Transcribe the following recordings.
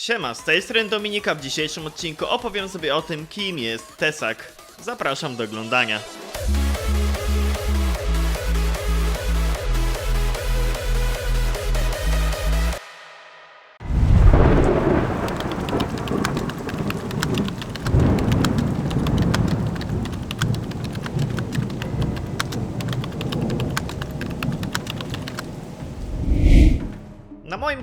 Siema, z tej strony Dominika. W dzisiejszym odcinku opowiem sobie o tym, kim jest Tesak. Zapraszam do oglądania.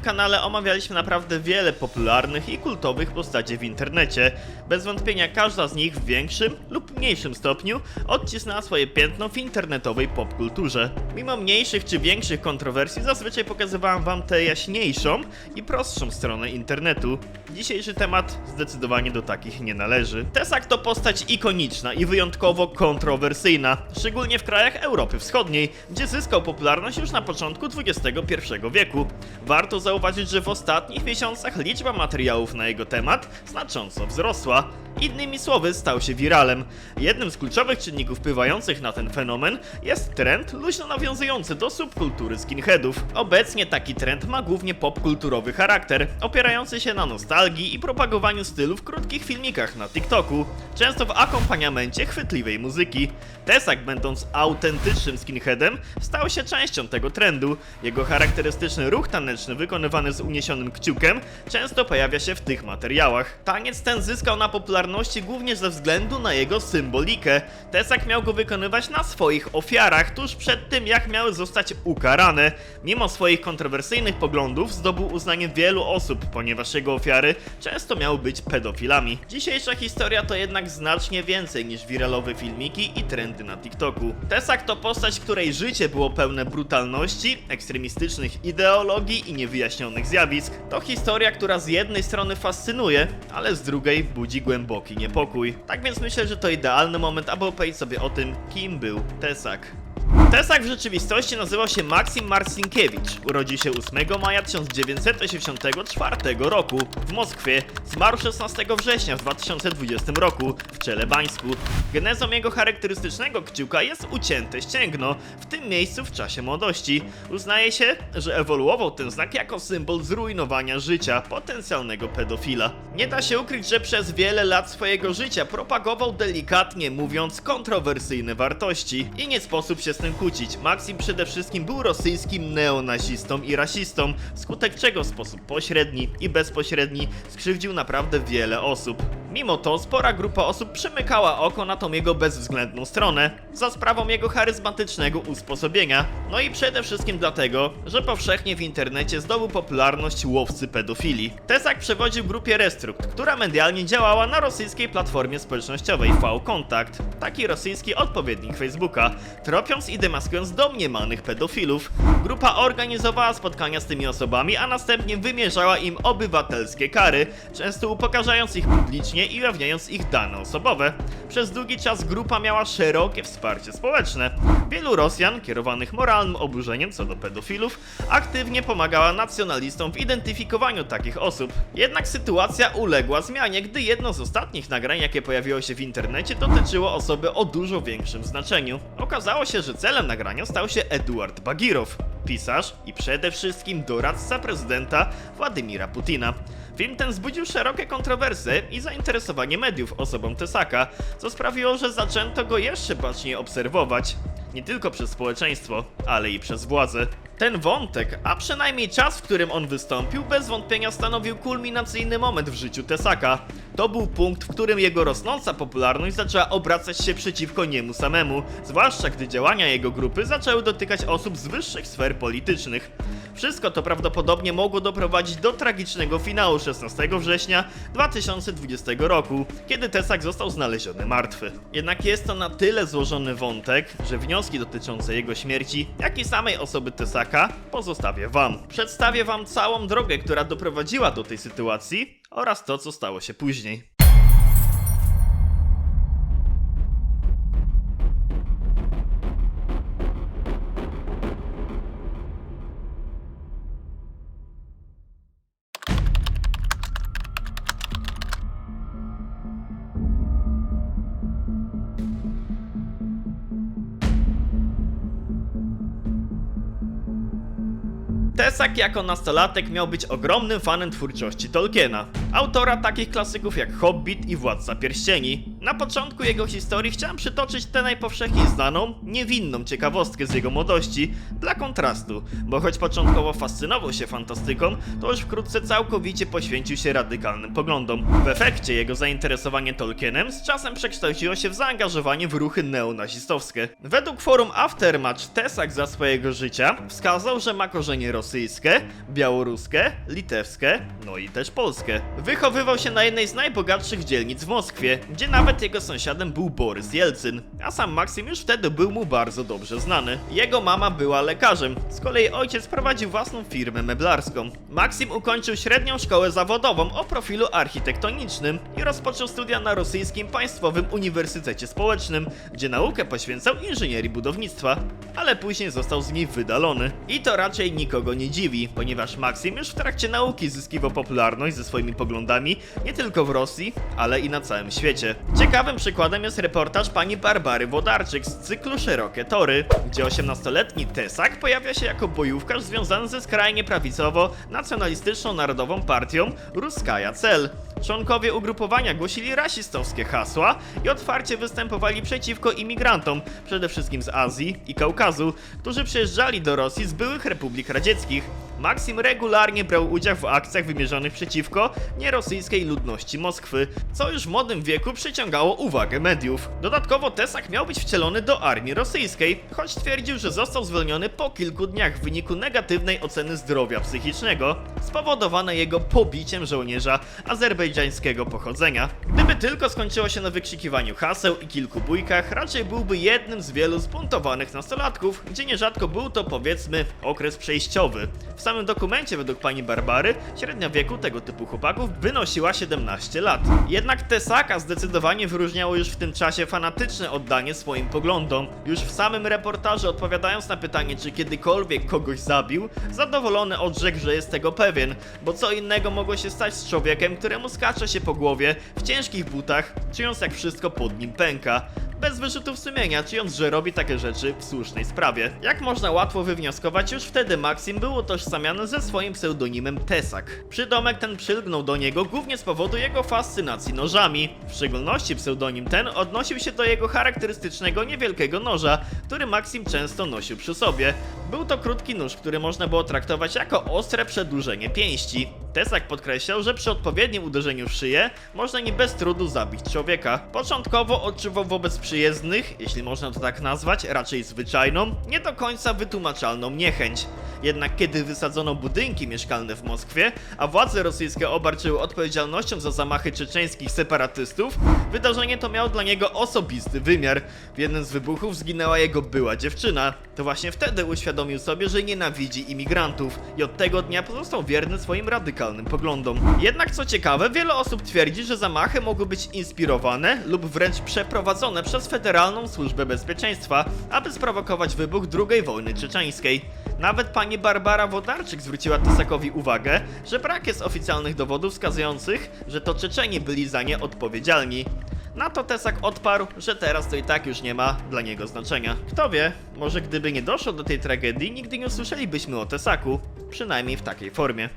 Kanale omawialiśmy naprawdę wiele popularnych i kultowych postaci w internecie. Bez wątpienia każda z nich w większym lub mniejszym stopniu odcisnęła swoje piętno w internetowej popkulturze. Mimo mniejszych czy większych kontrowersji zazwyczaj pokazywałem wam tę jaśniejszą i prostszą stronę internetu. Dzisiejszy temat zdecydowanie do takich nie należy. Tesak to postać ikoniczna i wyjątkowo kontrowersyjna, szczególnie w krajach Europy Wschodniej, gdzie zyskał popularność już na początku XXI wieku. Warto zauważyć, że w ostatnich miesiącach liczba materiałów na jego temat znacząco wzrosła. Innymi słowy, stał się wiralem. Jednym z kluczowych czynników wpływających na ten fenomen jest trend luźno nawiązujący do subkultury skinheadów. Obecnie taki trend ma głównie popkulturowy charakter, opierający się na nostalgii i propagowaniu stylu w krótkich filmikach na TikToku, często w akompaniamencie chwytliwej muzyki. Tesak, będąc autentycznym skinheadem, stał się częścią tego trendu. Jego charakterystyczny ruch taneczny wykonywany z uniesionym kciukiem często pojawia się w tych materiałach. Taniec ten zyskał na popularności głównie ze względu na jego symbolikę. Tesak miał go wykonywać na swoich ofiarach tuż przed tym, jak miały zostać ukarane. Mimo swoich kontrowersyjnych poglądów zdobył uznanie wielu osób, ponieważ jego ofiary często miały być pedofilami. Dzisiejsza historia to jednak znacznie więcej niż wiralowe filmiki i trendy na TikToku. Tesak to postać, której życie było pełne brutalności, ekstremistycznych ideologii i niewyjaśnionych zjawisk. To historia, która z jednej strony fascynuje, ale z drugiej budzi głęboki niepokój. Tak więc myślę, że to idealny moment, aby opowiedzieć sobie o tym, kim był Tesak. Tesak w rzeczywistości nazywał się Maksim Marcinkiewicz. Urodził się 8 maja 1984 roku w Moskwie. Zmarł 16 września w 2020 roku w Czelebańsku. Genezą jego charakterystycznego kciuka jest ucięte ścięgno, w tym miejscu w czasie młodości. Uznaje się, że ewoluował ten znak jako symbol zrujnowania życia potencjalnego pedofila. Nie da się ukryć, że przez wiele lat swojego życia propagował delikatnie mówiąc kontrowersyjne wartości i nie sposób się z tym kłócić. Maksim przede wszystkim był rosyjskim neonazistą i rasistą, wskutek czego w sposób pośredni i bezpośredni skrzywdził naprawdę wiele osób. Mimo to spora grupa osób przymykała oko na tą jego bezwzględną stronę, za sprawą jego charyzmatycznego usposobienia, no i przede wszystkim dlatego, że powszechnie w internecie zdobył popularność łowcy pedofili. Tesak przewodził grupie Restrukt, która medialnie działała na rosyjskiej platformie społecznościowej V-Kontakt, taki rosyjski odpowiednik Facebooka, tropiąc i demaskując domniemanych pedofilów. Grupa organizowała spotkania z tymi osobami, a następnie wymierzała im obywatelskie kary, często upokarzając ich publicznie i ujawniając ich dane osobowe. Przez długi czas grupa miała szerokie wsparcie społeczne. Wielu Rosjan, kierowanych moralnym oburzeniem co do pedofilów, aktywnie pomagała nacjonalistom w identyfikowaniu takich osób. Jednak sytuacja uległa zmianie, gdy jedno z ostatnich nagrań, jakie pojawiło się w internecie, dotyczyło osoby o dużo większym znaczeniu. Okazało się, że celem nagrania stał się Eduard Bagirow, pisarz i przede wszystkim doradca prezydenta Władimira Putina. Film ten wzbudził szerokie kontrowersje i zainteresowanie mediów osobą Tesaka, co sprawiło, że zaczęto go jeszcze baczniej obserwować. Nie tylko przez społeczeństwo, ale i przez władze. Ten wątek, a przynajmniej czas, w którym on wystąpił, bez wątpienia stanowił kulminacyjny moment w życiu Tesaka. To był punkt, w którym jego rosnąca popularność zaczęła obracać się przeciwko niemu samemu, zwłaszcza gdy działania jego grupy zaczęły dotykać osób z wyższych sfer politycznych. Wszystko to prawdopodobnie mogło doprowadzić do tragicznego finału 16 września 2020 roku, kiedy Tesak został znaleziony martwy. Jednak jest to na tyle złożony wątek, że wnioski dotyczące jego śmierci, jak i samej osoby Tesaka pozostawię wam. Przedstawię wam całą drogę, która doprowadziła do tej sytuacji oraz to, co stało się później. Tesak jako nastolatek miał być ogromnym fanem twórczości Tolkiena, autora takich klasyków jak Hobbit i Władca Pierścieni. Na początku jego historii chciałem przytoczyć tę najpowszechniej znaną, niewinną ciekawostkę z jego młodości, dla kontrastu, bo choć początkowo fascynował się fantastyką, to już wkrótce całkowicie poświęcił się radykalnym poglądom. W efekcie jego zainteresowanie Tolkienem z czasem przekształciło się w zaangażowanie w ruchy neonazistowskie. Według forum Aftermatch Tesak za swojego życia wskazał, że ma korzenie rosyjskie, białoruskie, litewskie, no i też polskie. Wychowywał się na jednej z najbogatszych dzielnic w Moskwie, gdzie nawet jego sąsiadem był Borys Jelcyn, a sam Maksym już wtedy był mu bardzo dobrze znany. Jego mama była lekarzem, z kolei ojciec prowadził własną firmę meblarską. Maksym ukończył średnią szkołę zawodową o profilu architektonicznym i rozpoczął studia na rosyjskim Państwowym Uniwersytecie Społecznym, gdzie naukę poświęcał inżynierii budownictwa, ale później został z niej wydalony. I to raczej nikogo nie dziwi, ponieważ Maksym już w trakcie nauki zyskiwał popularność ze swoimi poglądami nie tylko w Rosji, ale i na całym świecie. Ciekawym przykładem jest reportaż pani Barbary Wodarczyk z cyklu Szerokie Tory, gdzie 18-letni Tesak pojawia się jako bojówkarz związany ze skrajnie prawicowo-nacjonalistyczną narodową partią Ruskaja Cel. Członkowie ugrupowania głosili rasistowskie hasła i otwarcie występowali przeciwko imigrantom, przede wszystkim z Azji i Kaukazu, którzy przyjeżdżali do Rosji z byłych republik radzieckich. Maksim regularnie brał udział w akcjach wymierzonych przeciwko nierosyjskiej ludności Moskwy, co już w młodym wieku przyciągało uwagę mediów. Dodatkowo Tesak miał być wcielony do armii rosyjskiej, choć twierdził, że został zwolniony po kilku dniach w wyniku negatywnej oceny zdrowia psychicznego, spowodowanej jego pobiciem żołnierza azerbejdżańskiego pochodzenia. Gdyby tylko skończyło się na wykrzykiwaniu haseł i kilku bójkach, raczej byłby jednym z wielu zbuntowanych nastolatków, gdzie nierzadko był to powiedzmy okres przejściowy. W samym dokumencie według pani Barbary średnia wieku tego typu chłopaków wynosiła 17 lat. Jednak Tesaka zdecydowanie wyróżniało już w tym czasie fanatyczne oddanie swoim poglądom. Już w samym reportażu odpowiadając na pytanie, czy kiedykolwiek kogoś zabił, zadowolony odrzekł, że jest tego pewien, bo co innego mogło się stać z człowiekiem, któremu skacze się po głowie w ciężkich butach, czując jak wszystko pod nim pęka. Bez wyrzutów sumienia, czując, że robi takie rzeczy w słusznej sprawie. Jak można łatwo wywnioskować, już wtedy Maxim był utożsamiany ze swoim pseudonimem Tesak. Przydomek ten przylgnął do niego głównie z powodu jego fascynacji nożami. W szczególności pseudonim ten odnosił się do jego charakterystycznego niewielkiego noża, który Maxim często nosił przy sobie. Był to krótki nóż, który można było traktować jako ostre przedłużenie pięści. Tesak podkreślał, że przy odpowiednim uderzeniu w szyję można nie bez trudu zabić człowieka. Początkowo odczuwał wobec przyjezdnych, jeśli można to tak nazwać, raczej zwyczajną, nie do końca wytłumaczalną niechęć. Jednak kiedy wysadzono budynki mieszkalne w Moskwie, a władze rosyjskie obarczyły odpowiedzialnością za zamachy czeczeńskich separatystów, wydarzenie to miało dla niego osobisty wymiar. W jednym z wybuchów zginęła jego była dziewczyna. To właśnie wtedy uświadomił sobie, że nienawidzi imigrantów i od tego dnia pozostał wierny swoim radykalnym poglądom. Jednak co ciekawe, wiele osób twierdzi, że zamachy mogły być inspirowane lub wręcz przeprowadzone przez Federalną Służbę Bezpieczeństwa, aby sprowokować wybuch II wojny czeczeńskiej. Nawet pani Barbara Wodarczyk zwróciła Tesakowi uwagę, że brak jest oficjalnych dowodów wskazujących, że to Czeczeni byli za nie odpowiedzialni. Na to Tesak odparł, że teraz to i tak już nie ma dla niego znaczenia. Kto wie, może gdyby nie doszło do tej tragedii, nigdy nie usłyszelibyśmy o Tesaku, przynajmniej w takiej formie.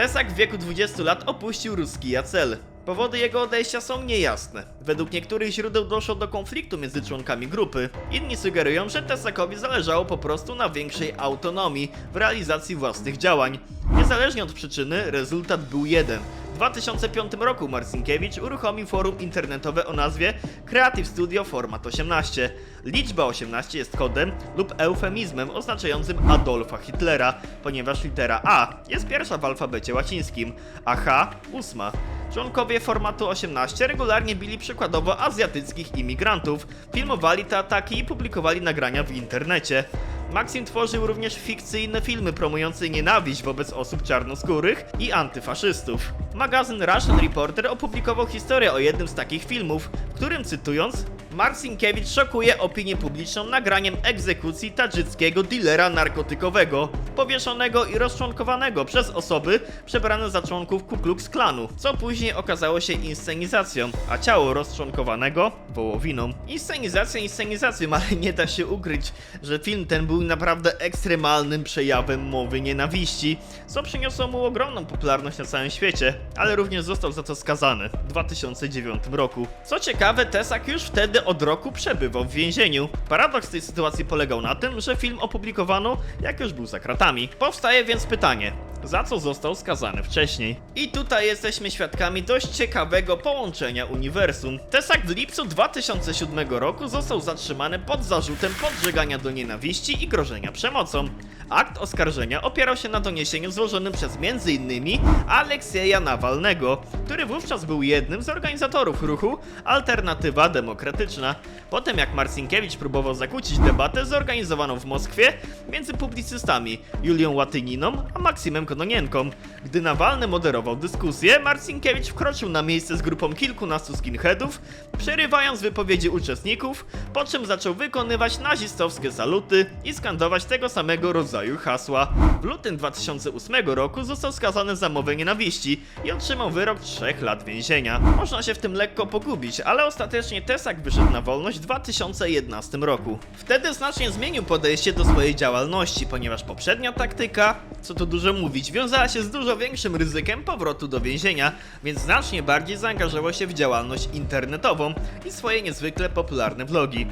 Tesak w wieku 20 lat opuścił ruski Jacel. Powody jego odejścia są niejasne. Według niektórych źródeł doszło do konfliktu między członkami grupy. Inni sugerują, że Tesakowi zależało po prostu na większej autonomii w realizacji własnych działań. Niezależnie od przyczyny, rezultat był jeden. W 2005 roku Marcinkiewicz uruchomił forum internetowe o nazwie Creative Studio Format 18. Liczba 18 jest kodem lub eufemizmem oznaczającym Adolfa Hitlera, ponieważ litera A jest pierwsza w alfabecie łacińskim, a H ósma. Członkowie formatu 18 regularnie bili przykładowo azjatyckich imigrantów, filmowali te ataki i publikowali nagrania w internecie. Maxim tworzył również fikcyjne filmy promujące nienawiść wobec osób czarnoskórych i antyfaszystów. Magazyn Russian Reporter opublikował historię o jednym z takich filmów, w którym cytując Marcinkiewicz szokuje opinię publiczną nagraniem egzekucji tadżyckiego dealera narkotykowego, powieszonego i rozczłonkowanego przez osoby przebrane za członków Ku Klux Klanu, co później okazało się inscenizacją, a ciało rozczłonkowanego wołowiną. Inscenizacja inscenizacją, ale nie da się ukryć, że film ten był naprawdę ekstremalnym przejawem mowy nienawiści, co przyniosło mu ogromną popularność na całym świecie, ale również został za to skazany w 2009 roku. Co ciekawe, Tesak już wtedy od roku przebywał w więzieniu. Paradoks tej sytuacji polegał na tym, że film opublikowano, jak już był za kratami. Powstaje więc pytanie, za co został skazany wcześniej. I tutaj jesteśmy świadkami dość ciekawego połączenia uniwersum. Tesak w lipcu 2007 roku został zatrzymany pod zarzutem podżegania do nienawiści i grożenia przemocą. Akt oskarżenia opierał się na doniesieniu złożonym przez m.in. Aleksieja Nawalnego, który wówczas był jednym z organizatorów ruchu Alternatywa Demokratyczna. Potem jak Marcinkiewicz próbował zakłócić debatę zorganizowaną w Moskwie między publicystami Julią Łatyniną a Maksymem Kononienką. Gdy Nawalny moderował dyskusję, Marcinkiewicz wkroczył na miejsce z grupą kilkunastu skinheadów, przerywając wypowiedzi uczestników, po czym zaczął wykonywać nazistowskie saluty i skandować tego samego rodzaju hasła. W lutym 2008 roku został skazany za mowę nienawiści i otrzymał wyrok 3 lat więzienia. Można się w tym lekko pogubić, ale ostatecznie Tesak wyszedł na wolność w 2011 roku. Wtedy znacznie zmienił podejście do swojej działalności, ponieważ poprzednia taktyka, co tu dużo mówić, wiązała się z dużo większym ryzykiem powrotu do więzienia, więc znacznie bardziej zaangażował się w działalność internetową i swoje niezwykle popularne vlogi.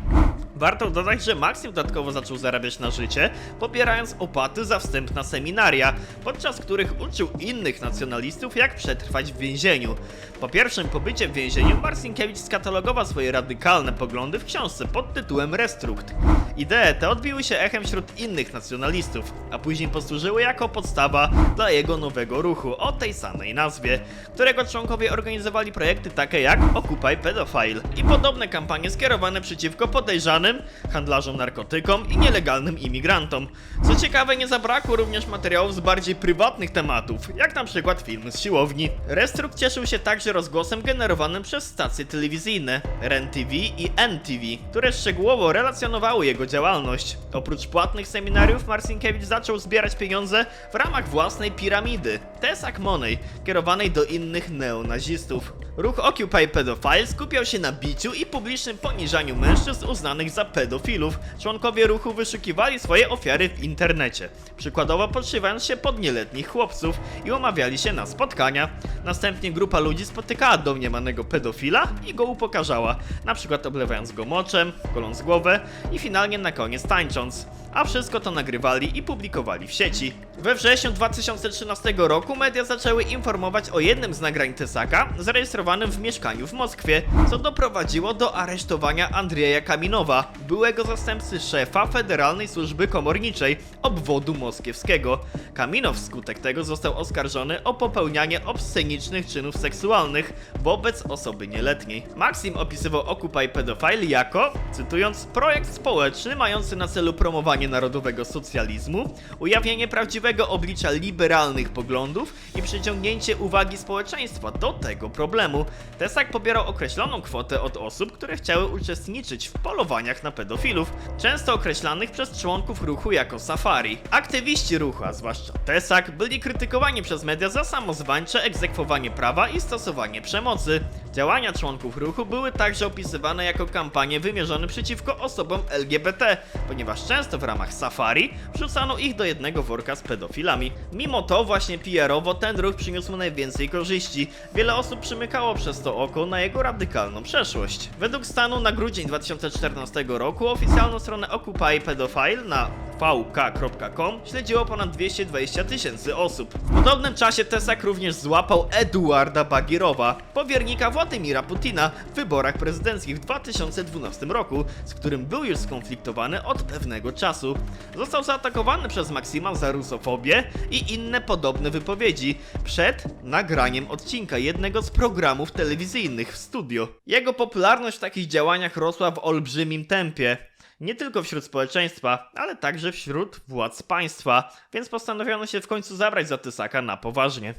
Warto dodać, że Maxim dodatkowo zaczął zarabiać na życie, pobierając opłaty za wstęp na seminaria, podczas których uczył innych nacjonalistów jak przetrwać w więzieniu. Po pierwszym pobycie w więzieniu Marcinkiewicz skatalogował swoje radykalne poglądy w książce pod tytułem Restrukt. Idee te odbiły się echem wśród innych nacjonalistów, a później posłużyły jako podstawa dla jego nowego ruchu o tej samej nazwie, którego członkowie organizowali projekty takie jak Occupy Pedophile i podobne kampanie skierowane przeciwko podejrzanym, handlarzom narkotykom i nielegalnym imigrantom. Co ciekawe, nie zabrakło również materiałów z bardziej prywatnych tematów, jak na przykład filmy z siłowni. Restrukt cieszył się także rozgłosem generowanym przez stacje telewizyjne REN TV i NTV, które szczegółowo relacjonowały jego działalność. Oprócz płatnych seminariów Marcinkiewicz zaczął zbierać pieniądze w ramach własnej piramidy Tesak Money, kierowanej do innych neonazistów. Ruch Occupy Pedophile skupiał się na biciu i publicznym poniżaniu mężczyzn uznanych za pedofilów. Członkowie ruchu wyszukiwali swoje ofiary w internecie, przykładowo podszywając się pod nieletnich chłopców i umawiali się na spotkania. Następnie grupa ludzi spotykała domniemanego pedofila i go upokarzała, na przykład oblewając go moczem, goląc głowę i finalnie na koniec tańcząc. A wszystko to nagrywali i publikowali w sieci. We wrześniu 2013 roku media zaczęły informować o jednym z nagrań Tesaka zarejestrowanym w mieszkaniu w Moskwie, co doprowadziło do aresztowania Andrzeja Kaminowa, byłego zastępcy szefa Federalnej Służby Komorniczej obwodu moskiewskiego. Kaminow wskutek tego został oskarżony o popełnianie obscenicznych czynów seksualnych wobec osoby nieletniej. Maxim opisywał Occupy Pedophile jako, cytując, projekt społeczny mający na celu promowanie narodowego socjalizmu, ujawnienie prawdziwego oblicza liberalnych poglądów i przyciągnięcie uwagi społeczeństwa do tego problemu. Tesak pobierał określoną kwotę od osób, które chciały uczestniczyć w polowaniach na pedofilów, często określanych przez członków ruchu jako safari. Aktywiści ruchu, a zwłaszcza Tesak, byli krytykowani przez media za samozwańcze egzekwowanie prawa i stosowanie przemocy. Działania członków ruchu były także opisywane jako kampanie wymierzone przeciwko osobom LGBT, ponieważ często w ramach safari wrzucano ich do jednego worka z pedofilami. Mimo to właśnie PR-owo ten ruch przyniósł najwięcej korzyści. Wiele osób przymykało przez to oko na jego radykalną przeszłość. Według stanu na grudzień 2014 roku oficjalną stronę Occupy Pedophile na vk.com śledziło ponad 220 tysięcy osób. W podobnym czasie Tesak również złapał Eduarda Bagirowa, powiernika Władimira Putina w wyborach prezydenckich w 2012 roku, z którym był już skonfliktowany od pewnego czasu. Został zaatakowany przez Maksima za rusofobię i inne podobne wypowiedzi przed nagraniem odcinka jednego z programów telewizyjnych w studio. Jego popularność w takich działaniach rosła w olbrzymim tempie. Nie tylko wśród społeczeństwa, ale także wśród władz państwa, więc postanowiono się w końcu zabrać za Tysaka na poważnie.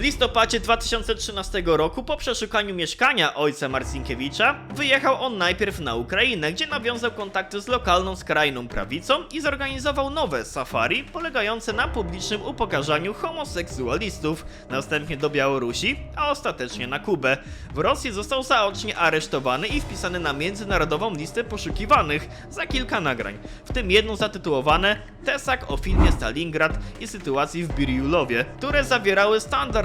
W listopadzie 2013 roku po przeszukaniu mieszkania ojca Marcinkiewicza wyjechał on najpierw na Ukrainę, gdzie nawiązał kontakty z lokalną skrajną prawicą i zorganizował nowe safari polegające na publicznym upokarzaniu homoseksualistów, następnie do Białorusi, a ostatecznie na Kubę. W Rosji został zaocznie aresztowany i wpisany na międzynarodową listę poszukiwanych za kilka nagrań, w tym jedno zatytułowane Tesak o filmie Stalingrad i sytuacji w Biriulowie, które zawierały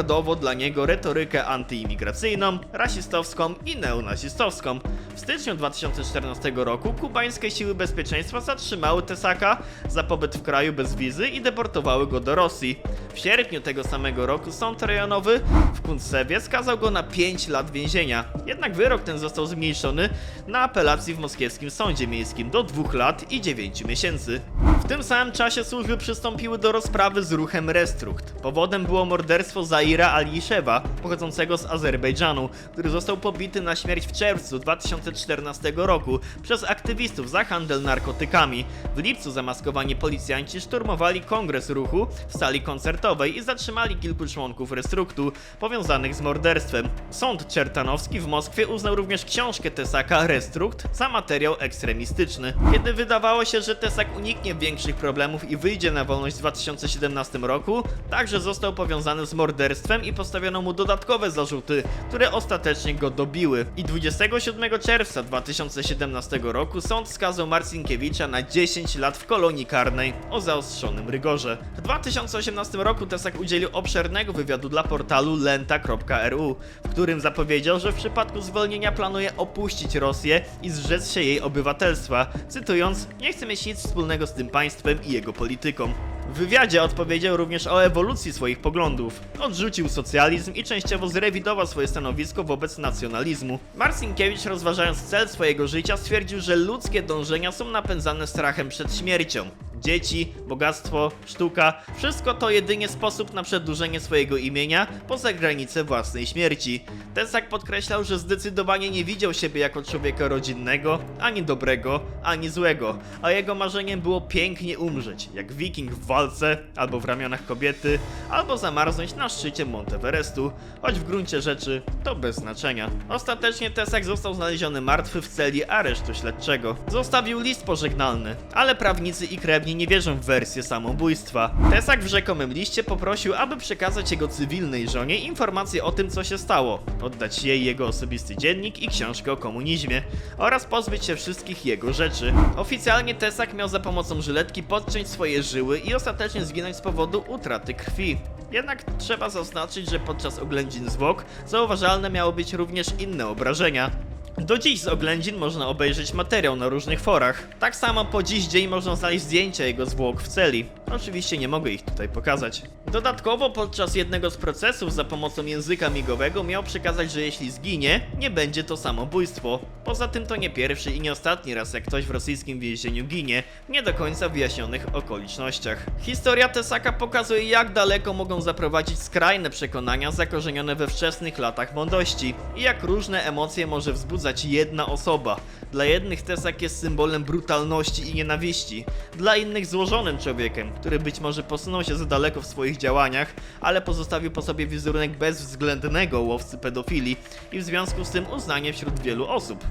standardowo dla niego retorykę antyimigracyjną, rasistowską i neonazistowską. W styczniu 2014 roku kubańskie siły bezpieczeństwa zatrzymały Tesaka za pobyt w kraju bez wizy i deportowały go do Rosji. W sierpniu tego samego roku sąd rejonowy w Kuntsewie skazał go na 5 lat więzienia. Jednak wyrok ten został zmniejszony na apelacji w moskiewskim sądzie miejskim do 2 lat i 9 miesięcy. W tym samym czasie służby przystąpiły do rozprawy z ruchem Restrukt. Powodem było morderstwo Zaira Aliszewa, pochodzącego z Azerbejdżanu, który został pobity na śmierć w czerwcu 2014 roku przez aktywistów za handel narkotykami. W lipcu zamaskowani policjanci szturmowali kongres ruchu w sali koncertowej i zatrzymali kilku członków Restruktu powiązanych z morderstwem. Sąd Czertanowski w Moskwie uznał również książkę Tesaka Restrukt za materiał ekstremistyczny. Kiedy wydawało się, że Tesak uniknie większych problemów i wyjdzie na wolność w 2017 roku, także został powiązany z morderstwem i postawiono mu dodatkowe zarzuty, które ostatecznie go dobiły. I 27 czerwca 2017 roku sąd skazał Marcinkiewicza na 10 lat w kolonii karnej o zaostrzonym rygorze. W 2018 roku Tesak udzielił obszernego wywiadu dla portalu lenta.ru, w którym zapowiedział, że w przypadku zwolnienia planuje opuścić Rosję i zrzec się jej obywatelstwa, cytując: Nie chcę mieć nic wspólnego z tym państwem i jego polityką. W wywiadzie odpowiedział również o ewolucji swoich poglądów. Odrzucił socjalizm i częściowo zrewidował swoje stanowisko wobec nacjonalizmu. Marcinkiewicz, rozważając cel swojego życia, stwierdził, że ludzkie dążenia są napędzane strachem przed śmiercią. Dzieci, bogactwo, sztuka wszystko to jedynie sposób na przedłużenie swojego imienia poza granice własnej śmierci. Tesak podkreślał, że zdecydowanie nie widział siebie jako człowieka rodzinnego, ani dobrego, ani złego, a jego marzeniem było pięknie umrzeć, jak wiking w walce, albo w ramionach kobiety, albo zamarznąć na szczycie Monteverestu, choć w gruncie rzeczy to bez znaczenia. Ostatecznie Tesak został znaleziony martwy w celi aresztu śledczego. Zostawił list pożegnalny, ale prawnicy i krewni nie wierzą w wersję samobójstwa. Tesak w rzekomym liście poprosił, aby przekazać jego cywilnej żonie informacje o tym, co się stało, oddać jej jego osobisty dziennik i książkę o komunizmie oraz pozbyć się wszystkich jego rzeczy. Oficjalnie Tesak miał za pomocą żyletki podciąć swoje żyły i ostatecznie zginąć z powodu utraty krwi. Jednak trzeba zaznaczyć, że podczas oględzin zwłok zauważalne miały być również inne obrażenia. Do dziś z oględzin można obejrzeć materiał na różnych forach. Tak samo po dziś dzień można znaleźć zdjęcia jego zwłok w celi. Oczywiście nie mogę ich tutaj pokazać. Dodatkowo podczas jednego z procesów za pomocą języka migowego miał przekazać, że jeśli zginie, nie będzie to samobójstwo. Poza tym to nie pierwszy i nie ostatni raz jak ktoś w rosyjskim więzieniu ginie, w nie do końca wyjaśnionych okolicznościach. Historia Tesaka pokazuje jak daleko mogą zaprowadzić skrajne przekonania zakorzenione we wczesnych latach młodości i jak różne emocje może wzbudzać jedna osoba. Dla jednych Tesak jest symbolem brutalności i nienawiści, dla innych złożonym człowiekiem, który być może posunął się za daleko w swoich działaniach, ale pozostawił po sobie wizerunek bezwzględnego łowcy pedofilii i w związku z tym uznanie wśród wielu osób.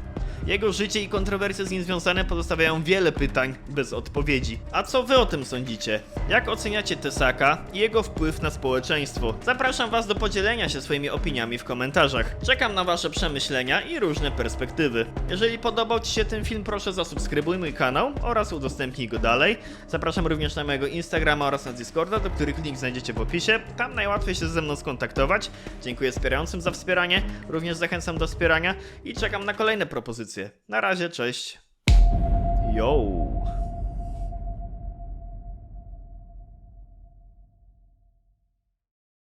Jego życie i kontrowersje z nim związane pozostawiają wiele pytań bez odpowiedzi. A co wy o tym sądzicie? Jak oceniacie Tesaka i jego wpływ na społeczeństwo? Zapraszam was do podzielenia się swoimi opiniami w komentarzach. Czekam na wasze przemyślenia i różne perspektywy. Jeżeli podobał ci się ten film, proszę zasubskrybuj mój kanał oraz udostępnij go dalej. Zapraszam również na mojego Instagrama oraz na Discorda, do których link znajdziecie w opisie. Tam najłatwiej się ze mną skontaktować. Dziękuję wspierającym za wspieranie, również zachęcam do wspierania i czekam na kolejne propozycje. Na razie, cześć. Yo.